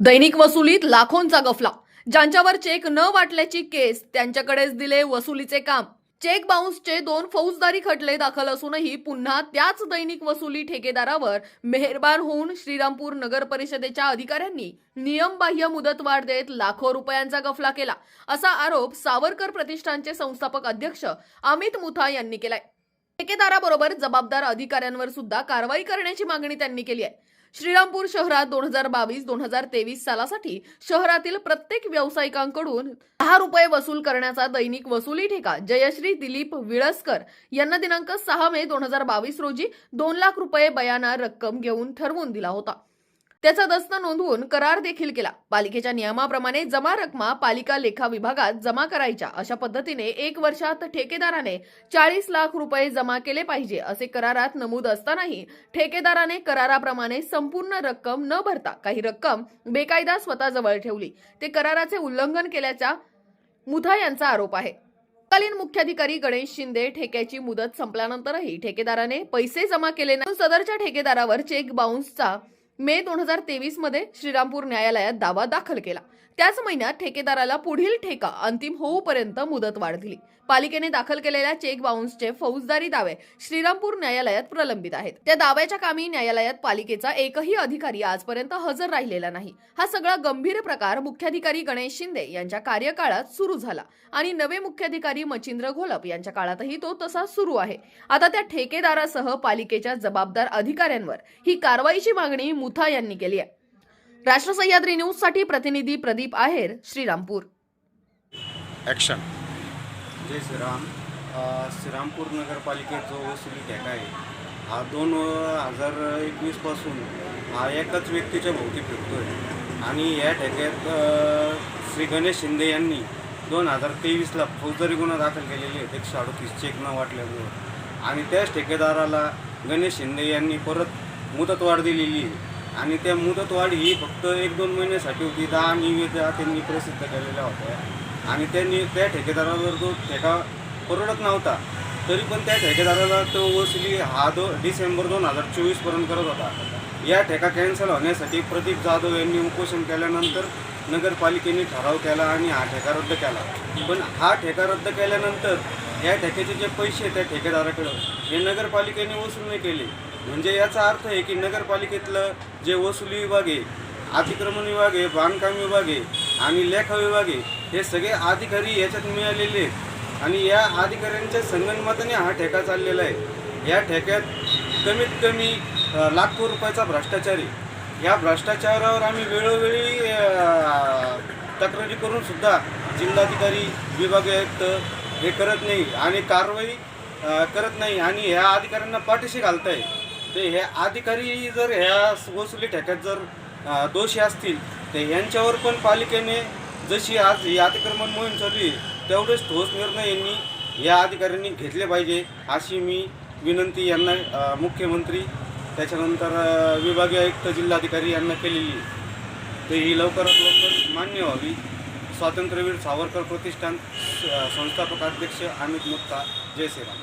दैनिक वसुलीत लाखोंचा गफला. ज्यांच्यावर चेक न वाटल्याची केस त्यांच्याकडेच दिले वसुलीचे काम. चेक बाउन्सचे दोन फौजदारी खटले दाखल असूनही पुन्हा त्याच दैनिक वसुली ठेकेदारावर मेहरबान होऊन श्रीरामपूर नगर परिषदेच्या अधिकाऱ्यांनी नियमबाह्य मुदतवाढ देत लाखो रुपयांचा गफला केला असा आरोप सावरकर प्रतिष्ठानचे संस्थापक अध्यक्ष अमित मुथा यांनी केलाय. ठेकेदाराबरोबर जबाबदार अधिकाऱ्यांवर सुद्धा कारवाई करण्याची मागणी त्यांनी केली आहे. श्रीरामपूर शहरात दोन हजार बावीस दोन हजार तेवीस सालासाठी शहरातील प्रत्येक व्यावसायिकांकडून दहा रुपये वसूल करण्याचा दैनिक वसुली ठेका जयश्री दिलीप विळसकर यांना दिनांक सहा मे दोन हजार बावीस रोजी दोन लाख रुपये बयाना रक्कम घेऊन ठरवून दिला होता. त्याचा दस्त नोंदवून करार देखील केला. पालिकेच्या नियमाप्रमाणे जमा रकमा पालिका लेखा विभागात जमा करायच्या अशा पद्धतीने एक वर्षात ठेकेदाराने चाळीस लाख रुपये जमा केले पाहिजे असे करारात नमूद असतानाही ठेकेदाराने कराराप्रमाणे संपूर्ण रक्कम न भरता काही रक्कम बेकायदा स्वतःजवळ ठेवली. ते कराराचे उल्लंघन केल्याचा मुथा यांचा आरोप आहे. तत्कालीन मुख्याधिकारी गणेश शिंदे ठेक्याची मुदत संपल्यानंतरही ठेकेदाराने पैसे जमा केले नाही. सदरच्या ठेकेदारावर चेक बाउन्सचा मे दोन हजार तेवीसमध्ये श्रीरामपूर न्यायालयात दावा दाखल केला. त्याच महिन्यात ठेकेदाराला पुढील ठेका अंतिम होऊपर्यंत मुदतवाढ दिली. पालिकेने दाखल केलेल्या चेक बाउन्सचे फौजदारी दावे श्रीरामपूर न्यायालयात प्रलंबित आहेत. त्या दाव्याच्या कामी न्यायालयात पालिकेचा एकही अधिकारी आजपर्यंत हजर राहिलेला नाही. हा सगळा गंभीर प्रकार मुख्याधिकारी गणेश शिंदे यांच्या कार्यकाळात सुरू झाला आणि नवे मुख्याधिकारी मच्छिंद्र घोलप यांच्या काळातही तो तसा सुरू आहे. आता त्या ठेकेदारासह पालिकेच्या जबाबदार अधिकाऱ्यांवर ही कारवाईची मागणी मुथा यांनी केली आहे. राष्ट्र सह्याद्री न्यूजसाठी प्रतिनिधी प्रदीप आहेर श्रीरामपूर. ॲक्शन जय श्रीराम. श्रीरामपूर नगरपालिकेत जो वसुली ठेका आहे हा दोन हजार एकवीसपासून हा एकाच व्यक्तीच्या भोवती फिरतो आहे आणि या ठेक्यात श्री गणेश शिंदे यांनी दोन हजार तेवीसला फौजदारी गुन्हा दाखल केलेले आहेत एकशे अडतीस चेक न वाटल्यामुळं. आणि त्याच ठेकेदाराला गणेश शिंदे यांनी परत मुदतवाढ दिलेली आहे. आणि त्या मुदतवाढ ही फक्त एक दोन महिन्यासाठी होती. दहा निविदा त्यांनी प्रसिद्ध केलेल्या होत्या. आणि त्यांनी त्या ठेकेदारावर जो ठेका परवडत नव्हता तरी पण त्या ठेकेदाराला तो वसुली हा दो डिसेंबर दोन हजार चोवीसपर्यंत करत होता. या ठेका कॅन्सल होण्यासाठी प्रदीप जाधव यांनी उपोषण केल्यानंतर नगरपालिकेने ठराव केला आणि हा ठेका रद्द केला. पण हा ठेका रद्द केल्यानंतर या ठेक्याचे जे पैसे त्या ठेकेदाराकडं हे नगरपालिकेने वसूल नाही केले. म्हणजे याचा अर्थ आहे की नगरपालिकेतलं जे वसुली विभाग आहे अतिक्रमण विभाग आहे बांधकाम विभाग आहे आणि लेखा विभागे हे सगळे अधिकारी याच्यात मिळालेले आहेत. आणि या अधिकाऱ्यांच्या संगणमताने हा ठेका चाललेला आहे. या ठेक्यात कमीत कमी लाखो रुपयाचा भ्रष्टाचारी या भ्रष्टाचारावर आम्ही वेळोवेळी तक्रारी करून सुद्धा जिल्हाधिकारी विभागीय आयुक्त हे करत नाही आणि कारवाई करत नाही आणि ह्या अधिकाऱ्यांना पाठीशी घालताय. ते हे अधिकारी जर ह्या वसुली ठेक्यात जर दोषी असतील तर यांच्यावर पण पालिकेने जशी आज ही अतिक्रमण मोहीम चालली तेवढेच ठोस निर्णय यांनी या अधिकाऱ्यांनी घेतले पाहिजे अशी मी विनंती यांना मुख्यमंत्री त्याच्यानंतर विभागीय आयुक्त जिल्हाधिकारी यांना केलेली ते तर ही लवकरात लवकर मान्य व्हावी. स्वातंत्र्यवीर सावरकर प्रतिष्ठान संस्थापक अध्यक्ष अमित मुक्ता जय श्रीराम.